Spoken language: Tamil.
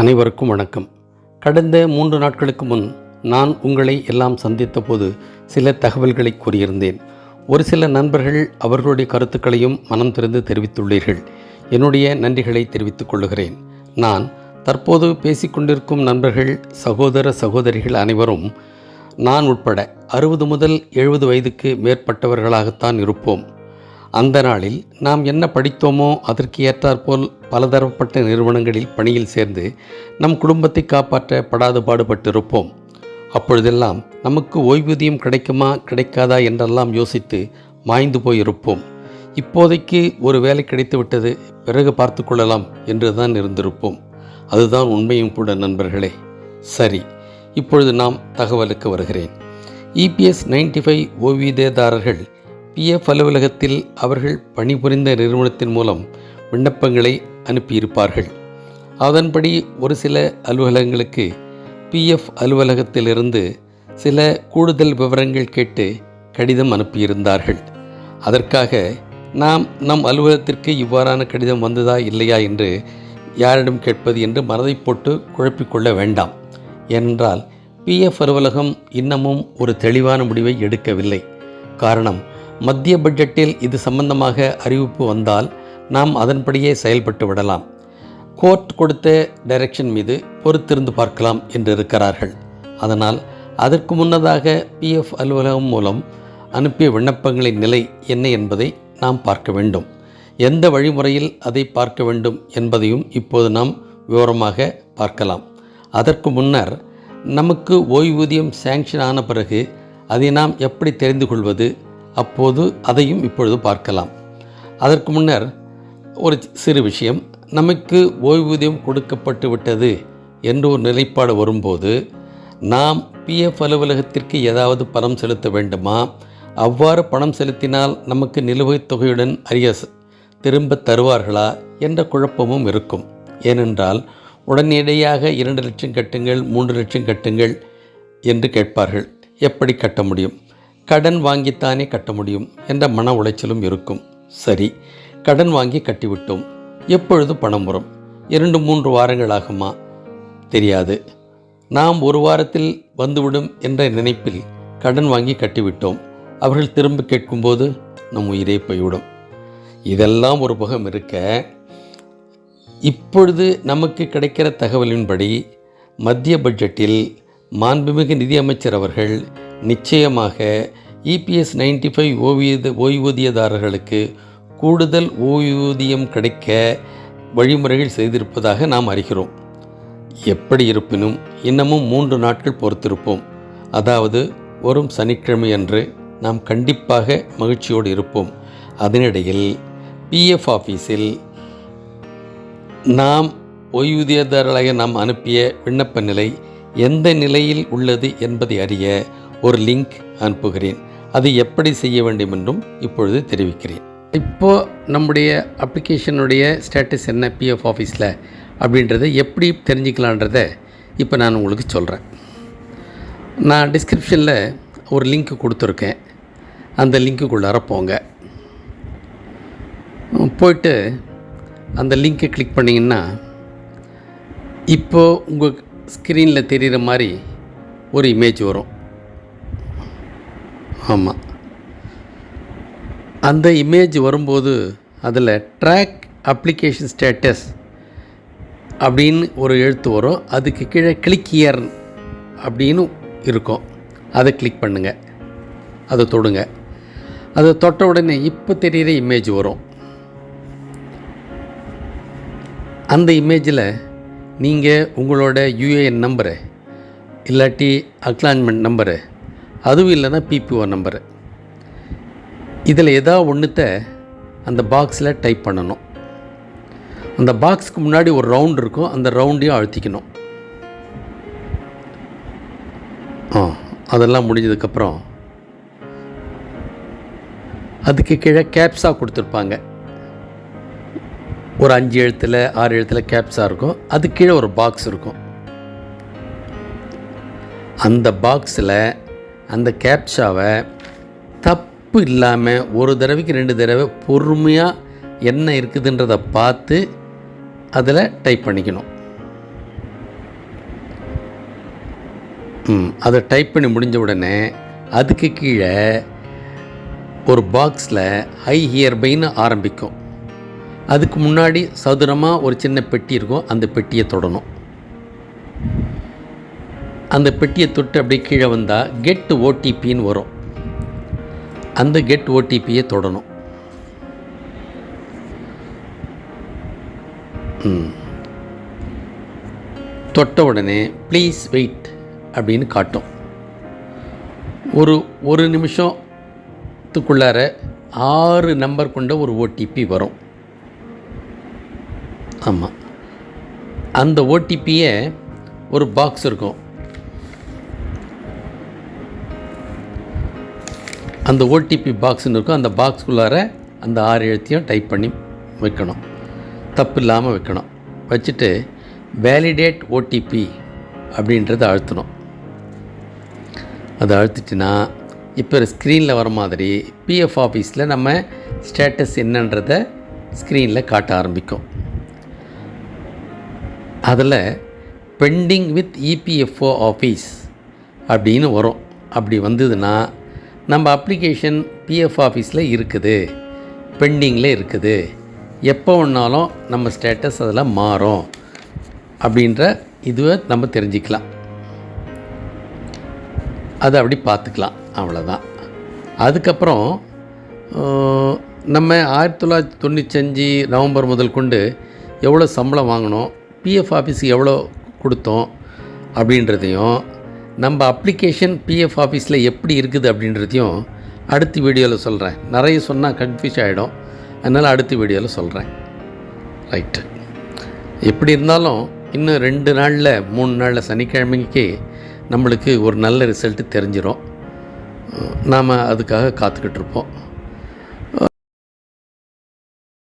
அனைவருக்கும் வணக்கம். கடந்த மூன்று நாட்களுக்கு முன் நான் உங்களை எல்லாம் சந்தித்த போது சில தகவல்களை கூறியிருந்தேன். ஒரு சில நண்பர்கள் அவர்களுடைய கருத்துக்களையும் மனம் திறந்து தெரிவித்துள்ளீர்கள். என்னுடைய நன்றிகளை தெரிவித்துக் கொள்கிறேன். நான் தற்போது பேசிக்கொண்டிருக்கும் நண்பர்கள் சகோதர சகோதரிகள் அனைவரும் நான் உட்பட அறுபது முதல் எழுபது வயதுக்கு மேற்பட்டவர்களாகத்தான் இருப்போம். அந்த நாளில் நாம் என்ன படித்தோமோ அதற்கு ஏற்றாற்போல் பலதரப்பட்ட நிறுவனங்களில் பணியில் சேர்ந்து நம் குடும்பத்தை காப்பாற்ற படாது பாடுபட்டிருப்போம். அப்பொழுதெல்லாம் நமக்கு ஓய்வூதியம் கிடைக்குமா கிடைக்காதா என்றெல்லாம் யோசித்து மாய்ந்து போயிருப்போம். இப்போதைக்கு ஒரு வேலை கிடைத்து விட்டது பிறகு பார்த்து கொள்ளலாம் என்று தான் இருந்திருப்போம். அதுதான் உண்மையும் கூட நண்பர்களே. சரி இப்பொழுது நாம் தகவலுக்கு வருகிறேன். இபிஎஸ் நைன்டி ஃபைவ் ஓய்வூதியதாரர்கள் பிஎஃப் அலுவலகத்தில் அவர்கள் பணிபுரிந்த நிறுவனத்தின் மூலம் விண்ணப்பங்களை அனுப்பியிருப்பார்கள். அதன்படி ஒரு சில அலுவலகங்களுக்கு பிஎஃப் அலுவலகத்திலிருந்து சில கூடுதல் விவரங்கள் கேட்டு கடிதம் அனுப்பியிருந்தார்கள். அதற்காக நாம் நம் அலுவலகத்திற்கு இவ்வாறான கடிதம் வந்ததா இல்லையா என்று யாரிடம் கேட்பது என்று மனதை போட்டு குழப்பிக்கொள்ள வேண்டாம். ஏனென்றால் பிஎஃப் அலுவலகம் இன்னமும் ஒரு தெளிவான முடிவை எடுக்கவில்லை. காரணம் மத்திய பட்ஜெட்டில் இது சம்பந்தமாக அறிவிப்பு வந்தால் நாம் அதன்படியே செயல்பட்டு விடலாம். கோர்ட் கொடுத்த டைரக்ஷன் மீது பொறுத்திருந்து பார்க்கலாம் என்று இருக்கிறார்கள். அதனால் அதற்கு முன்னதாக பிஎஃப் அலுவலகம் மூலம் அனுப்பிய விண்ணப்பங்களின் நிலை என்ன என்பதை நாம் பார்க்க வேண்டும். எந்த வழிமுறையில் அதை பார்க்க வேண்டும் என்பதையும் இப்போது நாம் விவரமாக பார்க்கலாம். அதற்கு முன்னர் நமக்கு ஓய்வூதியம் சேங்ஷன் ஆன பிறகு அதை நாம் எப்படி தெரிந்து கொள்வது? அப்போது அதையும் இப்பொழுது பார்க்கலாம். அதற்கு முன்னர் ஒரு சிறு விஷயம். நமக்கு ஓய்வூதியம் கொடுக்கப்பட்டு விட்டது என்று ஒரு நிலைப்பாடு வரும்போது நாம் பிஎஃப் அலுவலகத்திற்கு ஏதாவது பணம் செலுத்த வேண்டுமா? அவ்வாறு பணம் செலுத்தினால் நமக்கு நிலுவைத் தொகையுடன் அறிய திரும்ப தருவார்களா? என்ற குழப்பமும் இருக்கும். ஏனென்றால் உடனடியாக இரண்டு லட்சம் கட்டுங்கள் மூன்று லட்சம் கட்டுங்கள் என்று கேட்பார்கள். எப்படி கட்ட முடியும்? கடன் வாங்கித்தானே கட்ட முடியும் என்ற மன உளைச்சலும் இருக்கும். சரி கடன் வாங்கி கட்டிவிட்டோம். எப்பொழுது பணம் வரும்? இரண்டு மூன்று வாரங்கள் ஆகுமா தெரியாது. நாம் ஒரு வாரத்தில் வந்துவிடும் என்ற நினைப்பில் கடன் வாங்கி கட்டிவிட்டோம். அவர்கள் திரும்ப கேட்கும்போது நம் உயிரே போய்விடும். இதெல்லாம் ஒரு புகம் இருக்க இப்பொழுது நமக்கு கிடைக்கிற தகவலின்படி மத்திய பட்ஜெட்டில் மாண்புமிகு நிதியமைச்சர் அவர்கள் நிச்சயமாக இபிஎஸ் நைன்டி ஃபைவ் ஓய்வூதிய ஓய்வூதியதாரர்களுக்கு கூடுதல் ஓய்வூதியம் கிடைக்க வழிமுறைகள் செய்திருப்பதாக நாம் அறிகிறோம். எப்படி இருப்பினும் இன்னமும் மூன்று நாட்கள் பொறுத்திருப்போம். அதாவது வரும் சனிக்கிழமை அன்று நாம் கண்டிப்பாக மகிழ்ச்சியோடு இருப்போம். அதனிடையில் பிஎஃப் ஆஃபீஸில் நாம் ஓய்வூதியதாரர்களாக நாம் அனுப்பிய விண்ணப்ப நிலை எந்த நிலையில் உள்ளது என்பதை அறிய ஒரு லிங்க் அனுப்புகிறேன். அது எப்படி செய்ய வேண்டும் என்றும் இப்பொழுது தெரிவிக்கிறேன். இப்போது நம்முடைய அப்ளிகேஷனுடைய ஸ்டேட்டஸ் என்ன பிஎஃப் ஆஃபீஸில் அப்படின்றத எப்படி தெரிஞ்சுக்கலான்றத இப்போ நான் உங்களுக்கு சொல்கிறேன். நான் டிஸ்கிரிப்ஷனில் ஒரு லிங்க் கொடுத்துருக்கேன். அந்த லிங்க்குள்ளார போங்க. போயிட்டு அந்த லிங்க்கை கிளிக் பண்ணிங்கன்னா இப்போது உங்கள் ஸ்க்ரீனில் தெரிகிற மாதிரி ஒரு இமேஜ் வரும். ஆமாம் அந்த இமேஜ் வரும்போது அதில் ட்ராக் அப்ளிகேஷன் ஸ்டேட்டஸ் அப்படின்னு ஒரு எழுத்து வரும். அதுக்கு கீழே கிளிக் இயர் அப்படின்னு இருக்கும். அதை கிளிக் பண்ணுங்கள் அதை தொடுங்க. அதை தொட்ட உடனே இப்போ தெரிகிற இமேஜ் வரும். அந்த இமேஜில் நீங்கள் உங்களோட யூஏஎன் நம்பரு இல்லாட்டி அக்லான்மெண்ட் நம்பரு அதுவும் இல்லைன்னா பிபிஓ நம்பரு இதில் எதா ஒன்றுத்த அந்த பாக்ஸில் டைப் பண்ணணும். அந்த பாக்ஸுக்கு முன்னாடி ஒரு ரவுண்ட் இருக்கும் அந்த ரவுண்டையும் அழுத்திக்கணும். ஆ அதெல்லாம் முடிஞ்சதுக்கப்புறம் அதுக்கு கீழே கேப்ஸாக கொடுத்துருப்பாங்க. ஒரு அஞ்சு எழுத்தில் ஆறு எழுத்தில் கேப்ஸாக இருக்கும். அது கீழே ஒரு பாக்ஸ் இருக்கும். அந்த பாக்ஸில் அந்த கேப்சாவை தப்பு இல்லாமல் ஒரு தடவைக்கு ரெண்டு தடவை பொறுமையாக என்ன இருக்குதுன்றதை பார்த்து அதில் டைப் பண்ணிக்கணும். ம் அதை டைப் பண்ணி முடிஞ்ச உடனே அதுக்கு கீழே ஒரு பாக்ஸில் ஐ ஹியர்பைன்னு ஆரம்பிக்கும். அதுக்கு முன்னாடி சதுரமாக ஒரு சின்ன பெட்டி இருக்கும் அந்த பெட்டியை தொடணும். அந்த பெட்டியை தொட்டு அப்படியே கீழே வந்தால் கெட் ஓடிபின்னு வரும். அந்த கெட் ஓடிபியை தொடணும். தொட்ட உடனே ப்ளீஸ் வெயிட் அப்படின்னு காட்டும். ஒரு ஒரு நிமிஷத்துக்குள்ளார ஆறு நம்பர் கொண்ட ஒரு ஓடிபி வரும். ஆமாம் அந்த ஓடிபியை ஒரு பாக்ஸ் இருக்கும். அந்த ஓடிபி பாக்ஸ்னு இருக்கும் அந்த பாக்ஸ்குள்ளார அந்த ஆறு எழுத்தையும் டைப் பண்ணி வைக்கணும். தப்பு இல்லாமல் வைக்கணும். வச்சுட்டு வேலிடேட் ஓடிபி அப்படின்றத அழுத்தணும். அதை அழுத்திட்டுனா இப்போ ஸ்க்ரீனில் வர மாதிரி பிஎஃப் ஆஃபீஸில் நம்ம ஸ்டேட்டஸ் என்னன்றத ஸ்க்ரீனில் காட்ட ஆரம்பிக்கும். அதில் பெண்டிங் வித் இபிஎஃப்ஓ ஆஃபீஸ் அப்படின்னு வரும். அப்படி வந்ததுன்னா நம்ம அப்ளிகேஷன் பிஎஃப் ஆஃபீஸில் இருக்குது. பெண்டிங்கில் இருக்குது. எப்போ வேணாலும் நம்ம ஸ்டேட்டஸ் அதில் மாறும். அப்படின்ற இதுவை நம்ம தெரிஞ்சுக்கலாம். அதை அப்படி பார்த்துக்கலாம். அவ்வளோதான் அதுக்கப்புறம் நம்ம ஆயிரத்தி தொள்ளாயிரத்தி தொண்ணூத்தஞ்சு நவம்பர் முதல் கொண்டு எவ்வளோ சம்பளம் வாங்கினோம் பிஎஃப் ஆஃபீஸுக்கு எவ்வளோ கொடுத்தோம் அப்படின்றதையும் நம்ம அப்ளிகேஷன் பிஎஃப் ஆஃபீஸில் எப்படி இருக்குது அப்படின்றதையும் அடுத்த வீடியோவில் சொல்கிறேன் நிறைய சொன்னால் கன்ஃபியூஸ் ஆகிடும் அதனால் அடுத்த வீடியோவில் சொல்கிறேன் ரைட்டு எப்படி இருந்தாலும் இன்னும் ரெண்டு நாளில் மூணு நாளில் சனிக்கிழமைக்கு நம்மளுக்கு ஒரு நல்ல ரிசல்ட்டு தெரிஞ்சிடும் நாம் அதுக்காக காத்துக்கிட்டு இருப்போம்.